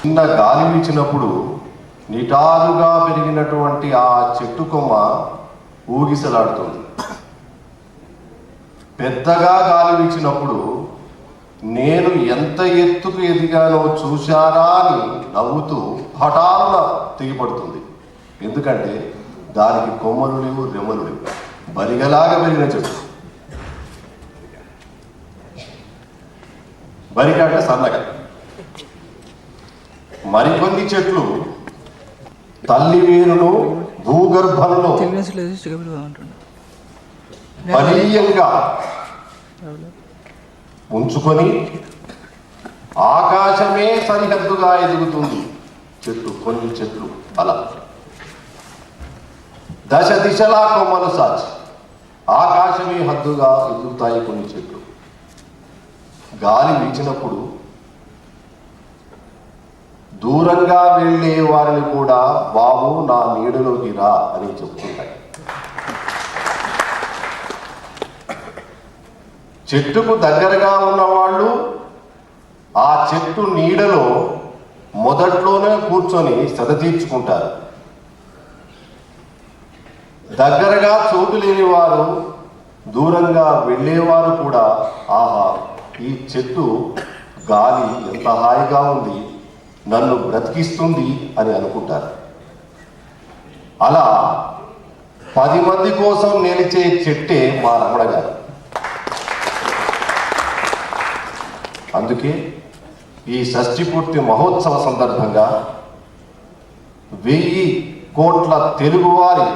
చిన్న గాలి వీచినప్పుడు నిటారుగా పెరిగినటువంటి ఆ చెట్టు కొమ్మ ఊగిసలాడుతుంది. పెద్దగా గాలి వీచినప్పుడు నేను ఎంత ఎత్తుకు ఎదిగానో చూశారా అని నవ్వుతూ హఠాన్న తెగిపడుతుంది. ఎందుకంటే దానికి కొమ్మలు లేవు రెమ్మలు లేవు. బరిగలాగా పెరిగిన చెట్టు. బరిగంట సన్నగా. మరికొన్ని చెట్లు తల్లి వేరును భూగర్భంలో బలీయంగా ఉంచుకొని ఆకాశమే సరిహద్దుగా ఎదుగుతుంది. చెట్టు కొన్ని చెట్లు అలా. దశ దిశలా కొమ్మలు సాచి. ఆకాశమే హద్దుగా ఎదుగుతాయి కొన్ని చెట్లు. గాలి వీచినప్పుడు దూరంగా వెళ్ళే వారిని కూడా బాబు నా నీడలోకి రా అని చెప్తుంటాయి చెట్టుకు దగ్గరగా ఉన్నవాళ్ళు ఆ చెట్టు నీడలో మొదట్లోనే కూర్చొని సద తీర్చుకుంటారు. దగ్గరగా చోటు లేని వారు దూరంగా వెళ్ళేవారు కూడా ఆహా ఈ చెట్టు గాలి ఎంత హాయిగా ఉంది నన్ను బ్రతికిస్తుంది అని అనుకుంటారు. అలా పది మంది కోసం నిలిచే చెట్టే మా రమణ గారు. అందుకే ఈ షష్ఠిపూర్తి మహోత్సవ సందర్భంగా వెయ్యి కోట్ల తెలుగువారి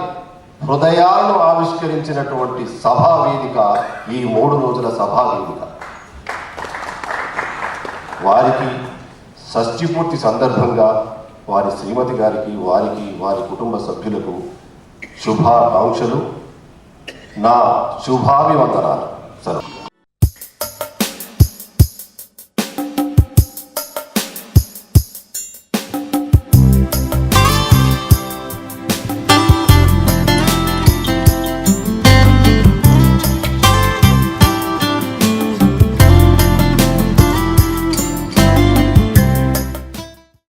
హృదయాలను ఆవిష్కరించినటువంటి సభా వేదిక ఈ మూడు రోజుల సభా వేదిక. వారికి షష్టిపూర్తి సందర్భంగా వారి శ్రీమతి గారికి వారికి వారి కుటుంబ సభ్యులకు శుభాకాంక్షలు. నా శుభాభివందనాలు. సరే.